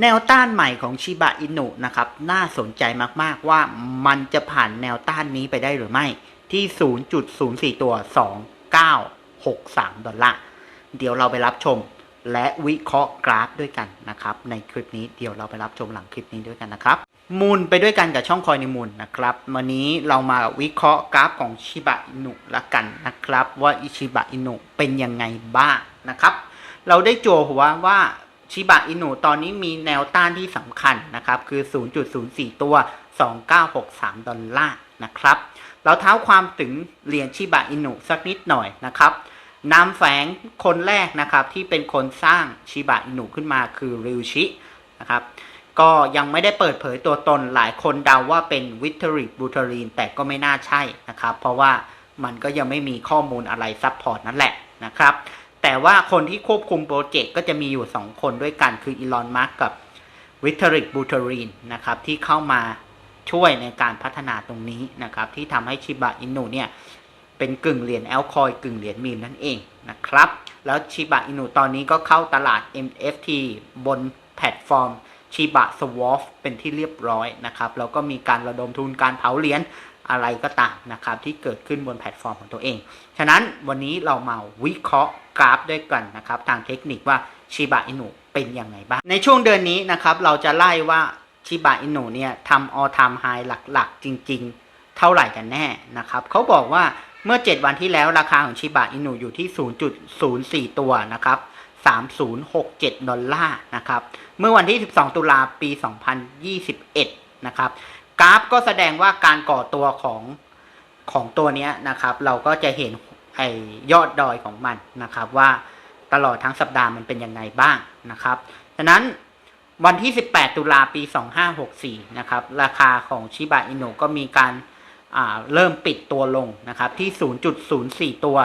แนวต้านใหม่ของชิบะอินุนะครับ น่าสนใจมากๆว่ามันจะผ่านแนวต้านนี้ไปได้หรือไม่ที่ 0.04 ตัว 2963 ดอลลาร์ เดี๋ยวเราไปรับชมและวิเคราะห์กราฟด้วยกันนะครับ ในคลิปนี้เดี๋ยวเราไปรับชมหลังคลิปนี้ด้วยกันนะครับ มูลไปด้วยกันกับช่องคอยในมูลนะครับ วันนี้เรามาวิเคราะห์กราฟของชิบะอินุละกันนะครับ ว่าอิชิบะอินุเป็นยังไงบ้างนะครับ เราได้โจหัวว่า ชิบะอินุตอนนี้มีแนวต้านที่สำคัญนะครับ คือ 0.04 ตัว 2963 ดอลลาร์นะครับ เราเท้าความถึงเหรียญชิบะอินุสักนิดหน่อยนะครับนามแฝงคนแรกนะครับที่เป็นคนสร้างชิบะอินุขึ้นมาคือริวชินะครับก็ยังไม่ได้เปิดเผยตัวตนหลายคนเดาว่าเป็นวิตริกบูทารีนแต่ก็ไม่น่าใช่นะครับ เพราะว่ามันก็ยังไม่มีข้อมูลอะไรซับพอร์ตนั่นแหละนะครับ แต่ว่าคนที่ควบคุมโปรเจกต์ก็จะมีอยู่ 2 คนด้วยกันคืออีลอนมาร์กกับวิตริกบูทารีนนะครับที่เข้ามาช่วยในการพัฒนาตรงนี้นะครับที่ทำให้ชิบะอินุเนี่ยเป็นกึ่งเหรียญแอลคอยกึ่งเหรียญมีมนั่นเองนะครับ แล้วชิบะอินุตอนนี้ก็เข้าตลาด MFT บนแพลตฟอร์มชิบะสวอฟเป็นที่เรียบร้อยนะครับแล้วก็มีการระดมทุนการเผาเหรียญ อะไรก็ตามนะครับที่เกิดขึ้นบนแพลตฟอร์มของตัวเอง ฉะนั้นวันนี้เรามาวิเคราะห์กราฟด้วยกันนะครับทางเทคนิคว่าชิบะอินุเป็นยังไงบ้าง ในช่วงเดือนนี้นะครับเราจะไล่ว่าชิบะอินุเนี่ยทำ all time high หลักๆ จริง ๆ เท่าไหร่กันแน่นะครับเขาบอกว่าเมื่อ 7 วันที่แล้วราคาของชิบะอินุอยู่ที่ 0.04 ตัวนะครับ3067 ดอลลาร์นะครับ เมื่อวันที่ 12 ตุลาปี 2021 นะครับ กราฟก็แสดงว่าการก่อตัวของของตัวเนี้ยนะครับ เราก็จะเห็นไอยอดดอยของมันนะครับว่าตลอดทั้งสัปดาห์มันเป็นยังไงบ้างนะครับฉะนั้นวันที่ 18 ตุลาปี 2564 นะครับ ราคาของชิบะอินุก็มีการาเริ่มปิดตัวลงนะครับที่ 0.04 ตัว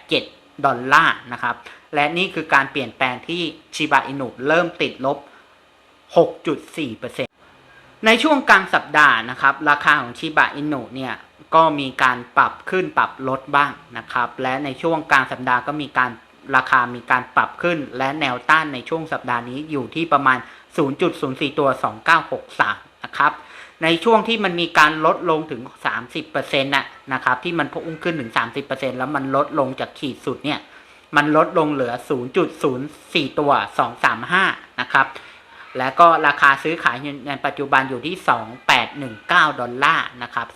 287 ดอลลาร์นะครับ และนี่คือการเปลี่ยนแปลงที่ชิบะอินุเริ่มติดลบ 6.4% ในช่วงกลางสัปดาห์นะครับ ราคาของชิบะอินุเนี่ยก็มีการปรับขึ้นปรับลดบ้างนะครับ และในช่วงกลางสัปดาห์ก็มีการราคามีการปรับขึ้น และแนวต้านในช่วงสัปดาห์นี้อยู่ที่ประมาณ 0.04 ตัว 2963 นะครับ ในช่วงที่มันมีการลดลงถึง 30%นะนะครับ ที่มันพุ่งขึ้นถึง 30%แล้วมันลดลงจากขีดสุดเนี่ย มันลดลงเหลือ 0.04 ตัว 235 นะครับ แล้วก็ราคาซื้อขายในปัจจุบันอยู่ที่ 2819 ดอลลาร์นะครับ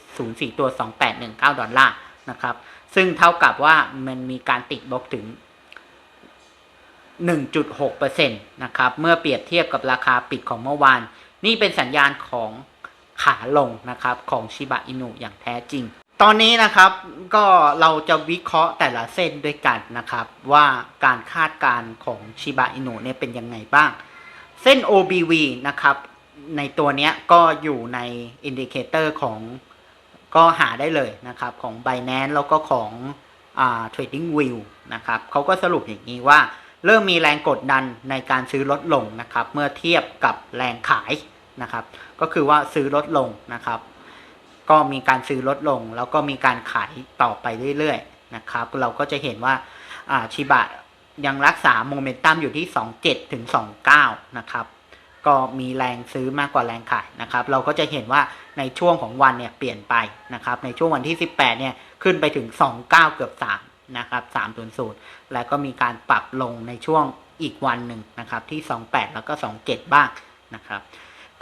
0.04 ตัว 2819 ดอลลาร์นะครับ ซึ่งเท่ากับว่ามันมีการติดลบถึง 1.6%นะครับ เมื่อเปรียบเทียบกับราคาปิดของเมื่อวาน นี่เป็นสัญญาณของขาลงนะครับของชิบะอินุอย่างแท้จริง ตอนนี้นะครับก็เราจะวิเคราะห์แต่ละเส้นด้วยกันนะครับ ว่าการคาดการณ์ของชิบะอินุเนี่ยเป็นยังไงบ้าง เส้น OBV นะครับ ในตัวนี้ก็อยู่ในอินดิเคเตอร์ของก็หาได้เลยนะครับ ของ Binance แล้วก็ของอ่า Trading View นะครับเขาก็สรุปอย่างนี้ว่า เริ่มมีแรงกดดันในการซื้อลดลงนะครับ เมื่อเทียบกับแรงขายนะครับ ก็คือว่าซื้อลดลงนะครับ ก็มีการซื้อลดลง แล้วก็มีการขายต่อไปเรื่อยๆนะครับ เราก็จะเห็นว่าอ่าชิบะ ยังรักษาโมเมนตัมอยู่ที่ 27 ถึง 29 นะครับ ก็มีแรงซื้อมากกว่าแรงขายนะครับ เราก็จะเห็นว่าในช่วงของวันเนี่ยเปลี่ยนไปนะครับ ในช่วงวันที่ 18 เนี่ยขึ้นไปถึง 29 เกือบ 3 นะครับ 300 แล้วก็มีการปรับลงในช่วงอีกวันหนึ่งนะครับที่ 28 แล้วก็ 27 บ้างนะครับ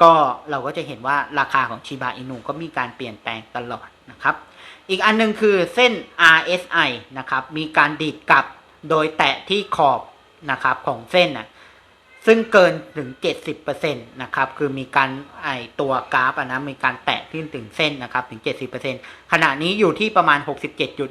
ก็เราก็จะเห็นว่าราคาของชิบาอินุก็มีการเปลี่ยนแปลงตลอดนะครับ อีกอันหนึงคือเส้น RSI นะครับ มีการดีดกลับ โดยแตะที่ขอบนะครับของเส้นนะซึ่งเกินถึง 70%นะครับ คือมีการไอตัวกราฟอะนะ มีการแตะขึ้นถึงเส้นนะครับ ถึง 70%ขณะนี้อยู่ที่ประมาณ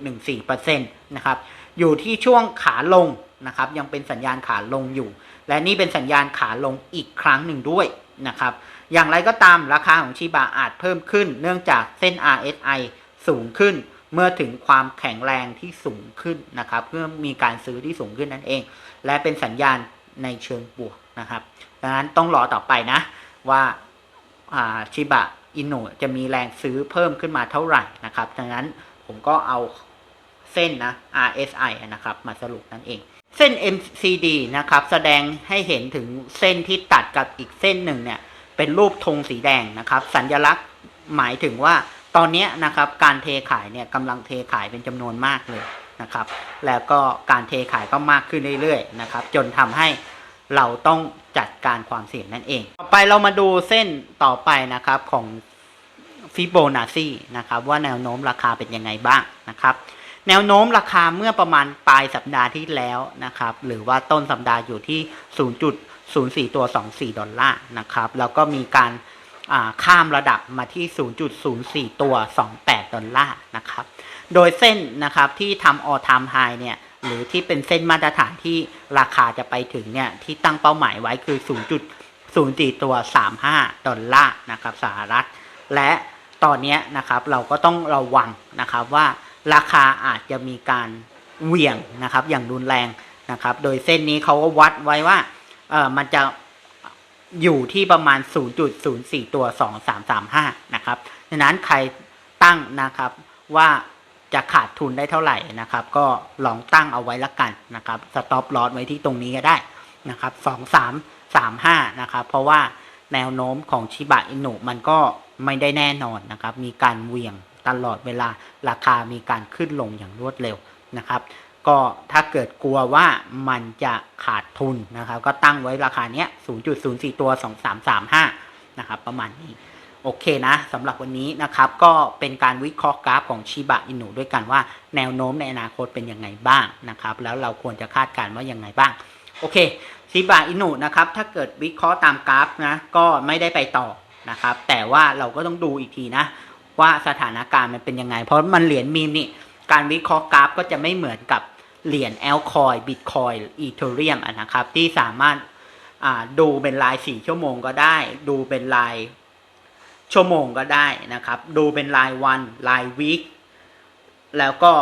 67.14%นะครับ อยู่ที่ช่วงขาลงนะครับ ยังเป็นสัญญาณขาลงอยู่ และนี่เป็นสัญญาณขาลงอีกครั้งหนึ่งด้วยนะครับ อย่างไรก็ตามราคาของชิบะอาจเพิ่มขึ้น เนื่องจากเส้น RSI สูงขึ้น เมื่อถึงความแข็งแรงที่สูงขึ้นนะครับเพื่อมีการซื้อที่สูงขึ้นนั่นเอง และเป็นสัญญาณในเชิงบวกนะครับดังนั้นต้องรอต่อไปนะว่าชิบะอินุจะมีแรงซื้อเพิ่มขึ้นมาเท่าไหร่นะครับดังนั้นผมก็เอาเส้นนะ RSI นะครับมาสรุปนั่นเอง เส้น MCD นะครับแสดงให้เห็นถึงเส้นที่ตัดกับอีกเส้นหนึ่งเนี่ยเป็นรูปธงสีแดงนะครับ สัญลักษณ์หมายถึงว่า ตอนนี้นะครับการเทขายเนี่ยกำลังเทขายเป็นจำนวนมากเลยนะครับ แล้วก็การเทขายก็มากขึ้นเรื่อยๆนะครับ จนทำให้เราต้องจัดการความเสี่ยงนั่นเอง ต่อไปเรามาดูเส้นต่อไปนะครับของฟิโบนัชชีนะครับว่าแนวโน้มราคาเป็นยังไงบ้างนะครับ แนวโน้มราคาเมื่อประมาณปลายสัปดาห์ที่แล้วนะครับ หรือว่าต้นสัปดาห์อยู่ที่ 0.04 ตัว 24 ดอลลาร์นะครับ แล้วก็มีการ ข้ามระดับมาที่ 0.04 ตัว 28 ดอลลาร์นะครับ โดยเส้นนะครับที่ทำ all time high เนี่ยหรือที่เป็นเส้นมาตรฐานที่ราคาจะไปถึงเนี่ยที่ตั้งเป้าหมายไว้คือ 0.04 ตัว 35 ดอลลาร์นะครับสหรัฐ และตอนนี้นะครับเราก็ต้องระวังนะครับว่าราคาอาจจะมีการเหวี่ยงนะครับอย่างรุนแรงนะครับ โดยเส้นนี้เขาก็วัดไว้ว่าเออมันจะ อยู่ที่ประมาณ 0.04 ตัว 2335 นะครับดังนั้นใครตั้งนะครับว่าจะขาดทุนได้เท่าไหร่นะครับ ก็ลองตั้งเอาไว้ละกันนะครับสต็อปลอสไว้ที่ตรงนี้ก็ได้นะครับ2335นะครับ เพราะว่าแนวโน้มของชิบะอินุมันก็ไม่ได้แน่นอนนะครับ มีการเวียงตลอดเวลาราคามีการขึ้นลงอย่างรวดเร็วนะครับ ก็ถ้าเกิดกลัวว่ามันจะขาดทุนนะครับ ก็ตั้งไว้ราคาเนี้ย 0.04 ตัว 2335 นะครับ ประมาณนี้ โอเคนะสำหรับวันนี้นะครับ ก็เป็นการวิเคราะห์กราฟของชิบะอินุด้วยกันว่าแนวโน้มในอนาคตเป็นยังไงบ้างนะครับ แล้วเราควรจะคาดการณ์ว่ายังไงบ้าง โอเคชิบะอินุนะครับ ถ้าเกิดวิเคราะห์ตามกราฟนะ ก็ไม่ได้ไปต่อนะครับ แต่ว่าเราก็ต้องดูอีกทีนะ ว่าสถานการณ์มันเป็นยังไง เพราะมันเหรียญมีมนี่ การวิเคราะห์กราฟก็จะไม่เหมือนกับเหรียญแอลคอยบิตคอยอีเทเรียมนะครับ ที่สามารถดูเป็นรายสี่ชั่วโมงก็ได้ ดูเป็นรายชั่วโมงก็ได้นะครับ ดูเป็นรายวันรายวีคแล้วก็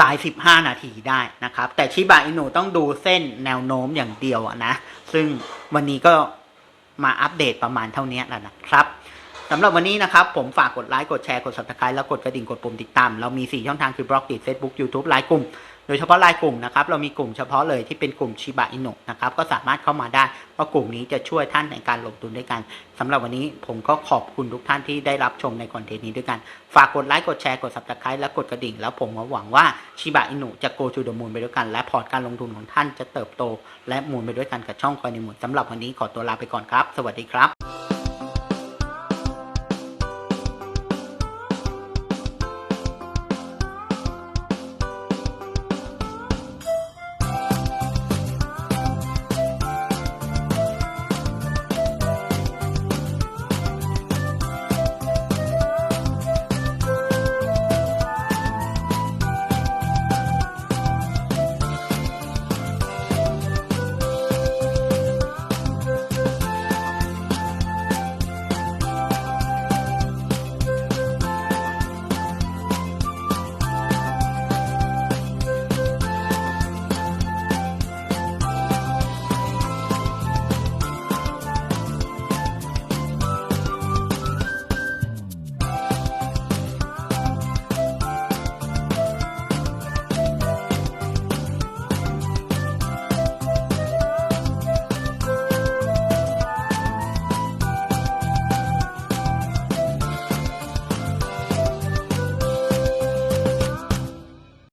รายสิบห้านาทีได้นะครับ แต่ชิบะอินุต้องดูเส้นแนวโน้มอย่างเดียวนะ ซึ่งวันนี้ก็มาอัปเดตประมาณเท่านี้แล้วนะครับ สำหรับวันนี้นะครับ ผมฝากกดไลค์ กดแชร์ กด subscribe แล้วกดกระดิ่ง กดปุ่มติดตาม เรามี 4 ช่องทางคือบล็อกดิ Facebook YouTube ไลน์กลุ่ม โดยเฉพาะไลน์กลุ่มนะครับ เรามีกลุ่มเฉพาะเลยที่เป็นกลุ่มชิบะอินุนะครับ ก็สามารถเข้ามาได้ เพราะกลุ่มนี้จะช่วยท่านในการลงทุนด้วยกัน สำหรับวันนี้ผมก็ขอบคุณทุกท่านที่ได้รับชมในคอนเทนต์นี้ด้วยกัน ฝากกดไลค์ กดแชร์ กด subscribe และกดกระดิ่ง แล้วผมหวังว่าชิบะอินุจะ go to the moon ไปด้วยกัน และพอร์ตการลงทุนของท่านจะเติบโต และมูลไปด้วยกันกับช่องคอยในหมุนสำหรับวันนี้ขอตัวลาไปก่อนครับ สวัสดีครับ